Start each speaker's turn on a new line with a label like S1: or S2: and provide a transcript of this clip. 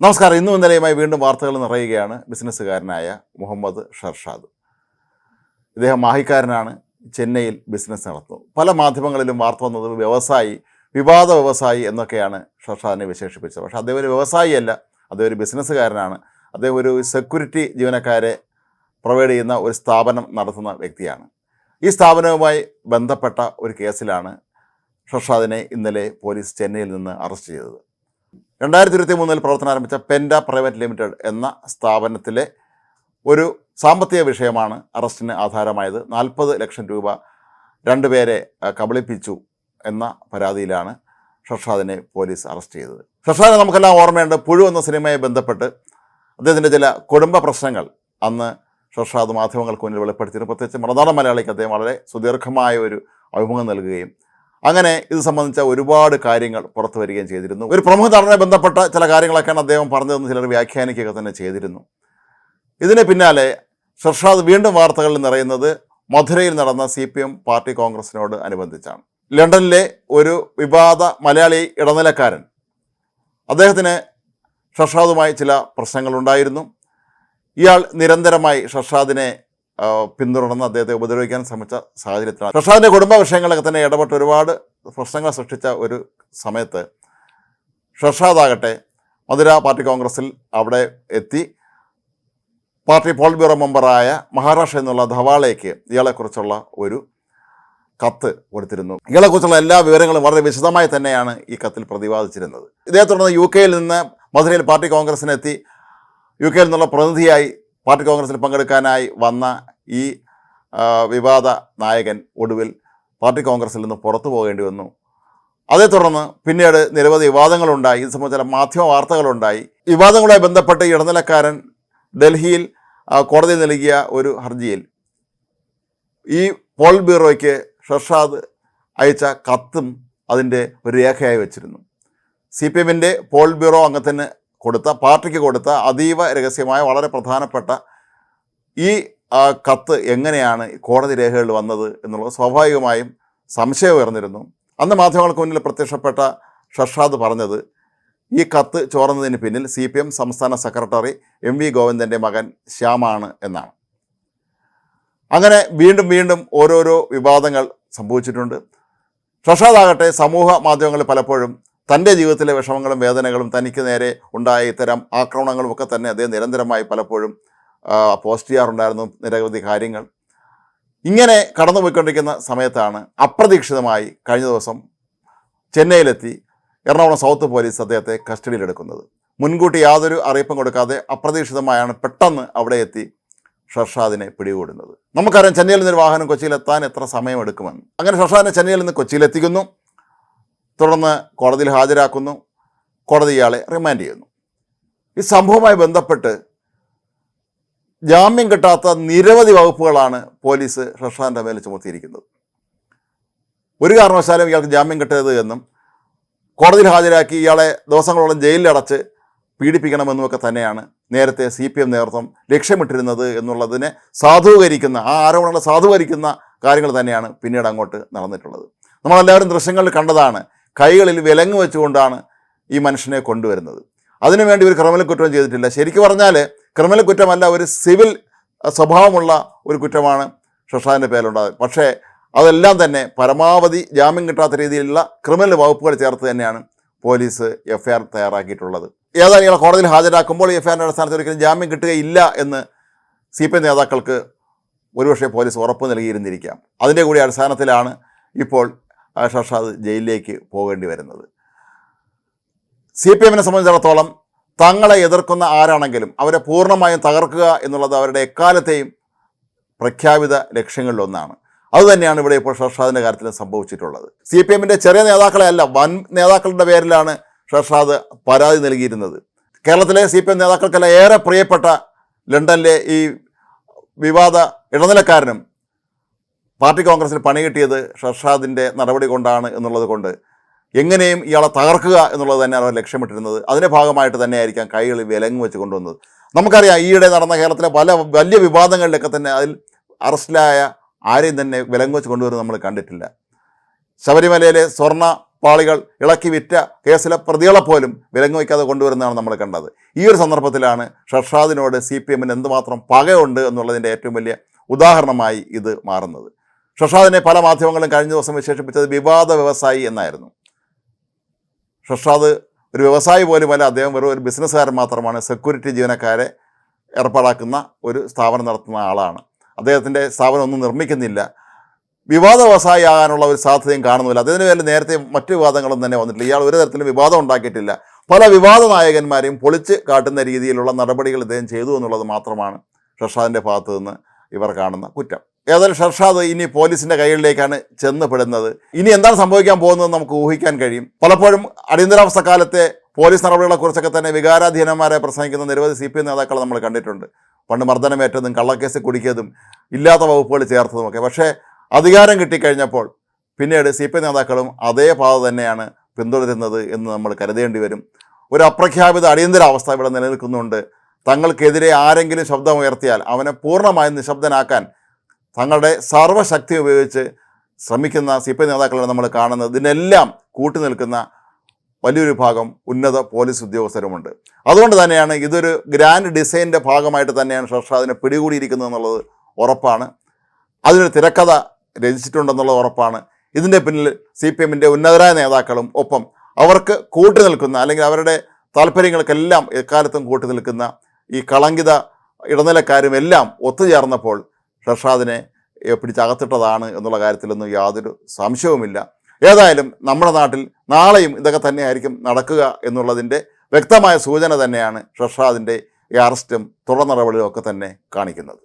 S1: നമസ്കാരം. ഇന്നും ഇന്നലെയുമായി വീണ്ടും വാർത്തകൾ നിറയുകയാണ് ബിസിനസ്സുകാരനായ മുഹമ്മദ് ഷർഷാദ്. ഇദ്ദേഹം മാഹിക്കാരനാണ്. ചെന്നൈയിൽ ബിസിനസ് നടത്തുന്നു. പല മാധ്യമങ്ങളിലും വാർത്ത വന്നത് വ്യവസായി വിവാദ വ്യവസായി എന്നൊക്കെയാണ് ഷർഷാദിനെ വിശേഷിപ്പിച്ചത്. പക്ഷേ അദ്ദേഹം ഒരു വ്യവസായിയല്ല അദ്ദേഹം ഒരു ബിസിനസ്സുകാരനാണ്. അദ്ദേഹം ഒരു സെക്യൂരിറ്റി ജീവനക്കാരെ പ്രൊവൈഡ് ചെയ്യുന്ന ഒരു സ്ഥാപനം നടത്തുന്ന വ്യക്തിയാണ്. ഈ സ്ഥാപനവുമായി ബന്ധപ്പെട്ട ഒരു കേസിലാണ് ഷർഷാദിനെ ഇന്നലെ പോലീസ് ചെന്നൈയിൽ നിന്ന് അറസ്റ്റ് ചെയ്തത്. രണ്ടായിരത്തി ഇരുപത്തി മൂന്നിൽ പ്രവർത്തനം ആരംഭിച്ച പെൻഡ പ്രൈവറ്റ് ലിമിറ്റഡ് എന്ന സ്ഥാപനത്തിലെ ഒരു സാമ്പത്തിക വിഷയമാണ് അറസ്റ്റിന് ആധാരമായത്. നാൽപ്പത് ലക്ഷം രൂപ രണ്ടുപേരെ കബളിപ്പിച്ചു എന്ന പരാതിയിലാണ് ഷർഷാദിനെ പോലീസ് അറസ്റ്റ് ചെയ്തത്. ഷർഷാദിനെ നമുക്കെല്ലാം ഓർമ്മയുണ്ട്. പുഴു എന്ന സിനിമയെ ബന്ധപ്പെട്ട് അദ്ദേഹത്തിന്റെ ചില കുടുംബ പ്രശ്നങ്ങൾ അന്ന് ഷർഷാദ് മാധ്യമങ്ങൾക്ക് മുന്നിൽ വെളിപ്പെടുത്തിയിരുന്നു. പ്രത്യേകിച്ച് മറുനാടൻ മലയാളിക്ക് അദ്ദേഹം വളരെ സുദീർഘമായ ഒരു അഭിമുഖം നൽകുകയും അങ്ങനെ ഇത് സംബന്ധിച്ച ഒരുപാട് കാര്യങ്ങൾ പുറത്തു വരികയും ചെയ്തിരുന്നു. ഒരു പ്രമുഖ നടനെ ബന്ധപ്പെട്ട ചില കാര്യങ്ങളൊക്കെയാണ് അദ്ദേഹം പറഞ്ഞതെന്ന് ചിലർ വ്യാഖ്യാനിക്കുക തന്നെ ചെയ്തിരുന്നു. ഇതിന് പിന്നാലെ ഷർഷാദ് വീണ്ടും വാർത്തകളിൽ നിറയുന്നത് മധുരയിൽ നടന്ന സി പി എം പാർട്ടി കോൺഗ്രസിനോട് അനുബന്ധിച്ചാണ്. ലണ്ടനിലെ ഒരു വിവാദ മലയാളി ഇടനിലക്കാരൻ. അദ്ദേഹത്തിന് ഷർഷാദുമായി ചില പ്രശ്നങ്ങളുണ്ടായിരുന്നു. ഇയാൾ നിരന്തരമായി ഷർഷാദിനെ പിന്തുടർന്ന് അദ്ദേഹത്തെ ഉപദ്രവിക്കാൻ ശ്രമിച്ച സാഹചര്യത്തിലാണ്. പ്രസാദിന്റെ കുടുംബ വിഷയങ്ങളൊക്കെ തന്നെ ഇടപെട്ട് ഒരുപാട് പ്രശ്നങ്ങൾ സൃഷ്ടിച്ച ഒരു സമയത്ത് ഷർഷാദാകട്ടെ മധുര പാർട്ടി കോൺഗ്രസിൽ അവിടെ എത്തി. പാർട്ടി പോൾ ബ്യൂറോ മെമ്പറായ മഹാരാഷ്ട്ര എന്നുള്ള ധവാളയ്ക്ക് ഇയാളെക്കുറിച്ചുള്ള ഒരു കത്ത് കൊടുത്തിരുന്നു. ഇയാളെക്കുറിച്ചുള്ള എല്ലാ വിവരങ്ങളും വളരെ വിശദമായി തന്നെയാണ് ഈ കത്തിൽ പ്രതിപാദിച്ചിരുന്നത്. ഇതേ തുടർന്ന് യു കെയിൽ നിന്ന് മധുരയിൽ പാർട്ടി കോൺഗ്രസിനെത്തി. യു കെയിൽ നിന്നുള്ള പ്രതിനിധിയായി പാർട്ടി കോൺഗ്രസിൽ പങ്കെടുക്കാനായി വന്ന ഈ വിവാദ നായകൻ ഒടുവിൽ പാർട്ടി കോൺഗ്രസിൽ നിന്ന് പുറത്തു പോകേണ്ടി വന്നു. അതേ തുടർന്ന് പിന്നീട് നിരവധി വിവാദങ്ങളുണ്ടായി. ഇത് സംബന്ധിച്ച മാധ്യമ വാർത്തകളുണ്ടായി. വിവാദങ്ങളുമായി ബന്ധപ്പെട്ട് ഇടനിലക്കാരൻ ഡൽഹിയിൽ കോടതി നൽകിയ ഒരു ഹർജിയിൽ ഈ പോൾ ബ്യൂറോയ്ക്ക് ഷർഷാദ് അയച്ച കത്തും അതിന്റെ ഒരു രേഖയായി വെച്ചിരുന്നു. സി പി എമ്മിന്റെ പോൾ ബ്യൂറോ അംഗത്തിന് കൊടുത്ത പാർട്ടിക്ക് കൊടുത്ത അതീവ രഹസ്യമായ വളരെ പ്രധാനപ്പെട്ട ഈ കത്ത് എങ്ങനെയാണ് കോടതി രേഖകളിൽ വന്നത് എന്നുള്ളത് സ്വാഭാവികമായും സംശയം ഉയർന്നിരുന്നു. അന്ന് മാധ്യമങ്ങൾക്ക് മുന്നിൽ പ്രത്യക്ഷപ്പെട്ട ഷഷാദ് പറഞ്ഞത് ഈ കത്ത് ചോർന്നതിന് പിന്നിൽ സി പി എം സംസ്ഥാന സെക്രട്ടറി എം വി ഗോവിന്ദന്റെ മകൻ ശ്യാമാണ് എന്നാണ്. അങ്ങനെ വീണ്ടും വീണ്ടും ഓരോരോ വിവാദങ്ങൾ സംഭവിച്ചിട്ടുണ്ട്. ഷർഷാദാകട്ടെ സമൂഹ മാധ്യമങ്ങളിൽ പലപ്പോഴും തന്റെ ജീവിതത്തിലെ വിഷമങ്ങളും വേദനകളും തനിക്ക് നേരെ ഉണ്ടായ ഇത്തരം ആക്രമണങ്ങളും ഒക്കെ തന്നെ അദ്ദേഹം നിരന്തരമായി പലപ്പോഴും പോസ്റ്റ് ചെയ്യാറുണ്ടായിരുന്നു നിരവധി കാര്യങ്ങൾ. ഇങ്ങനെ കടന്നുപോയിക്കൊണ്ടിരിക്കുന്ന സമയത്താണ് അപ്രതീക്ഷിതമായി കഴിഞ്ഞ ദിവസം ചെന്നൈയിലെത്തി എറണാകുളം സൗത്ത് പോലീസ് അദ്ദേഹത്തെ കസ്റ്റഡിയിലെടുക്കുന്നത്. മുൻകൂട്ടി യാതൊരു അറിയിപ്പും കൊടുക്കാതെ അപ്രതീക്ഷിതമായാണ് പെട്ടെന്ന് അവിടെ എത്തി ഷർഷാദിനെ പിടികൂടുന്നത്. നമുക്കറിയാം ചെന്നൈയിൽ നിന്നൊരു വാഹനം കൊച്ചിയിലെത്താൻ എത്ര സമയമെടുക്കുമെന്ന്. അങ്ങനെ ഷർഷാദിനെ ചെന്നൈയിൽ നിന്ന് കൊച്ചിയിലെത്തിക്കുന്നു. തുടർന്ന് കോടതിയിൽ ഹാജരാക്കുന്നു. കോടതി ഇയാളെ റിമാൻഡ് ചെയ്യുന്നു. ഈ സംഭവവുമായി ബന്ധപ്പെട്ട് ജാമ്യം കിട്ടാത്ത നിരവധി വകുപ്പുകളാണ് പോലീസ് ഷർഷാദിന്റെ മേൽ ചുമത്തിയിരിക്കുന്നത്. ഒരു കാരണവശാലും ഇയാൾക്ക് ജാമ്യം കിട്ടരുത് എന്നും കോടതിയിൽ ഹാജരാക്കി ഇയാളെ ദിവസങ്ങളോളം ജയിലിലടച്ച് പീഡിപ്പിക്കണമെന്നുമൊക്കെ തന്നെയാണ് നേരത്തെ സി പി എം നേതൃത്വം ലക്ഷ്യമിട്ടിരുന്നത് എന്നുള്ളതിനെ സാധൂകരിക്കുന്ന ആ ആരോപണങ്ങളെ സാധൂകരിക്കുന്ന കാര്യങ്ങൾ തന്നെയാണ് പിന്നീട് അങ്ങോട്ട് നടന്നിട്ടുള്ളത്. നമ്മളെല്ലാവരും ദൃശ്യങ്ങളിൽ കണ്ടതാണ് കൈകളിൽ വിലങ്ങ് വെച്ചുകൊണ്ടാണ് ഈ മനുഷ്യനെ കൊണ്ടുവരുന്നത്. അതിനുവേണ്ടി ഒരു ക്രിമിനൽ കുറ്റം ചെയ്തിട്ടില്ല. ശരിക്കും പറഞ്ഞാൽ ക്രിമിനൽ കുറ്റമല്ല ഒരു സിവിൽ സ്വഭാവമുള്ള ഒരു കുറ്റമാണ് ഷഷാദിന്റെ പേരിലുണ്ടായത്. പക്ഷേ അതെല്ലാം തന്നെ പരമാവധി ജാമ്യം കിട്ടാത്ത രീതിയിലുള്ള ക്രിമിനൽ വകുപ്പുകൾ ചേർത്ത് തന്നെയാണ് പോലീസ് എഫ് ഐ ആർ തയ്യാറാക്കിയിട്ടുള്ളത്. ഏതായാലും ഇയാളെ കോടതിയിൽ ഹാജരാക്കുമ്പോൾ എഫ് ഐ അടിസ്ഥാനത്തിൽ ഒരിക്കലും ജാമ്യം കിട്ടുകയില്ല എന്ന് സി പി എം നേതാക്കൾക്ക് ഒരുപക്ഷെ പോലീസ് ഉറപ്പ് നൽകിയിരുന്നിരിക്കാം. അതിന്റെ കൂടി അടിസ്ഥാനത്തിലാണ് ഇപ്പോൾ ആ, ഷർഷാദ് ജയിലിലേക്ക് പോകേണ്ടി വരുന്നത്. സി പി എമ്മിനെ സംബന്ധിച്ചിടത്തോളം തങ്ങളെ എതിർക്കുന്ന ആരാണെങ്കിലും അവരെ പൂർണമായും തകർക്കുക എന്നുള്ളത് അവരുടെ എക്കാലത്തെയും പ്രഖ്യാപിത ലക്ഷ്യങ്ങളിലൊന്നാണ്. അതുതന്നെയാണ് ഇവിടെ ഇപ്പോൾ ഷർഷാദിന്റെ കാര്യത്തിൽ സംഭവിച്ചിട്ടുള്ളത്. സി പി എമ്മിന്റെ ചെറിയ നേതാക്കളെ അല്ല വൻ നേതാക്കളുടെ പേരിലാണ് ഷർഷാദ് പരാതി നൽകിയിരുന്നത്. കേരളത്തിലെ സി പി എം നേതാക്കൾക്കെല്ലാം ഏറെ പ്രിയപ്പെട്ട ലണ്ടനിലെ ഈ വിവാദ ഇടനിലക്കാരനും പാർട്ടി കോൺഗ്രസിന് പണി കിട്ടിയത് ഷർഷാദിന്റെ നടപടി കൊണ്ടാണ് എന്നുള്ളത് കൊണ്ട് എങ്ങനെയും ഇയാളെ തകർക്കുക എന്നുള്ളത് തന്നെയാണ് അവർ ലക്ഷ്യമിട്ടിരുന്നത്. അതിന്റെ ഭാഗമായിട്ട് തന്നെയായിരിക്കാം കൈകളിൽ വിലങ്ങ് വെച്ച് കൊണ്ടുവന്നത്. നമുക്കറിയാം ഈയിടെ നടന്ന കേരളത്തിലെ പല വലിയ വിവാദങ്ങളിലൊക്കെ തന്നെ അതിൽ അറസ്റ്റിലായ ആരെയും തന്നെ വിലങ്ങ് വെച്ച് കൊണ്ടുവരുന്നത് നമ്മൾ കണ്ടിട്ടില്ല. ശബരിമലയിലെ സ്വർണ പാളികൾ ഇളക്കി വിറ്റ കേസിലെ പ്രതികളെ പോലും വിലങ്ങ് വയ്ക്കാതെ കൊണ്ടുവരുന്നതാണ് നമ്മൾ കണ്ടത്. ഈ ഒരു സന്ദർഭത്തിലാണ് ഷർഷാദിനോട് സി പി എമ്മിന് എന്തുമാത്രം പകയുണ്ട് എന്നുള്ളതിന്റെ ഏറ്റവും വലിയ ഉദാഹരണമായി ഇത് മാറുന്നത്. ഷർഷാദിനെ പല മാധ്യമങ്ങളും കഴിഞ്ഞ ദിവസം വിശേഷിപ്പിച്ചത് വിവാദ വ്യവസായി എന്നായിരുന്നു. ഷഷാദ് ഒരു വ്യവസായി പോലുമല്ല അദ്ദേഹം വെറും ഒരു ബിസിനസ്സുകാരൻ മാത്രമാണ് സെക്യൂരിറ്റി ജീവനക്കാരെ ഏർപ്പാടാക്കുന്ന ഒരു സ്ഥാപനം നടത്തുന്ന ആളാണ്. അദ്ദേഹത്തിന്റെ സ്ഥാപനം ഒന്നും നിർമ്മിക്കുന്നില്ല. വിവാദ വ്യവസായി ആകാനുള്ള ഒരു സാധ്യതയും കാണുന്നില്ല. അതിന് വേണ്ടി നേരത്തെ മറ്റു വിവാദങ്ങളും തന്നെ വന്നിട്ടില്ല. ഇയാൾ ഒരു തരത്തിലും വിവാദം ഉണ്ടാക്കിയിട്ടില്ല. പല വിവാദ നായകന്മാരെയും പൊളിച്ച് കാട്ടുന്ന രീതിയിലുള്ള നടപടികൾ ഇദ്ദേഹം ചെയ്തു എന്നുള്ളത് മാത്രമാണ് ഷഷാദിന്റെ ഭാഗത്തു നിന്ന് ഇവർ കാണുന്ന കുറ്റം. ഏതായാലും ഷർഷാദ് ഇനി പോലീസിന്റെ കൈകളിലേക്കാണ് ചെന്ന് പെടുന്നത് ഇനി എന്താണ് സംഭവിക്കാൻ പോകുന്നത് നമുക്ക് ഊഹിക്കാൻ കഴിയും. പലപ്പോഴും അടിയന്തരാവസ്ഥ കാലത്തെ പോലീസ് നടപടികളെ കുറിച്ചൊക്കെ തന്നെ വികാരാധീനന്മാരെ പ്രസംഗിക്കുന്ന നിരവധി സി പി എം നേതാക്കളെ നമ്മൾ കണ്ടിട്ടുണ്ട്. പണ്ട് മർദ്ദനമേറ്റതും കള്ളക്കേസ് കുടിക്കിയതും ഇല്ലാത്ത വകുപ്പുകൾ ചേർത്തതുമൊക്കെ. പക്ഷേ അധികാരം കിട്ടിക്കഴിഞ്ഞപ്പോൾ പിന്നീട് സി പി നേതാക്കളും അതേ പാത തന്നെയാണ് പിന്തുടരുന്നത് എന്ന് നമ്മൾ കരുതേണ്ടി വരും. ഒരു അപ്രഖ്യാപിത അടിയന്തരാവസ്ഥ ഇവിടെ നിലനിൽക്കുന്നുണ്ട്. തങ്ങൾക്കെതിരെ ആരെങ്കിലും ശബ്ദമുയർത്തിയാൽ അവനെ പൂർണമായും നിശബ്ദനാക്കാൻ തങ്ങളുടെ സർവശക്തി ഉപയോഗിച്ച് ശ്രമിക്കുന്ന സി പി ഐ നേതാക്കളാണ് നമ്മൾ കാണുന്നത്. ഇതിനെല്ലാം കൂട്ടുനിൽക്കുന്ന വലിയൊരു ഭാഗം ഉന്നത പോലീസ് ഉദ്യോഗസ്ഥരുമുണ്ട്. അതുകൊണ്ട് തന്നെയാണ് ഇതൊരു ഗ്രാൻഡ് ഡിസൈന്റെ ഭാഗമായിട്ട് തന്നെയാണ് ഷർഷാദിനെ പിടികൂടിയിരിക്കുന്നത് എന്നുള്ളത് ഉറപ്പാണ്. അതിനൊരു തിരക്കഥ രചിച്ചിട്ടുണ്ടെന്നുള്ളത് ഉറപ്പാണ്. ഇതിന്റെ പിന്നിൽ സി പി എമ്മിന്റെ ഉന്നതരായ നേതാക്കളും ഒപ്പം അവർക്ക് കൂട്ടു നിൽക്കുന്ന അല്ലെങ്കിൽ അവരുടെ താല്പര്യങ്ങൾക്കെല്ലാം എക്കാലത്തും കൂട്ടു നിൽക്കുന്ന ഈ കളങ്കിത ഇടനിലക്കാരും എല്ലാം ഒത്തുചേർന്നപ്പോൾ ഷർഷാദിനെ പിടിച്ചകത്തിട്ടതാണ് എന്നുള്ള കാര്യത്തിലൊന്നും യാതൊരു സംശയവുമില്ല. ഏതായാലും നമ്മുടെ നാട്ടിൽ നാളെയും ഇതൊക്കെ തന്നെയായിരിക്കും നടക്കുക എന്നുള്ളതിന്റെ വ്യക്തമായ സൂചന തന്നെയാണ് ഷർഷാദിന്റെ ഈ അറസ്റ്റും തുടർ നടപടികളും ഒക്കെ തന്നെ കാണിക്കുന്നത്.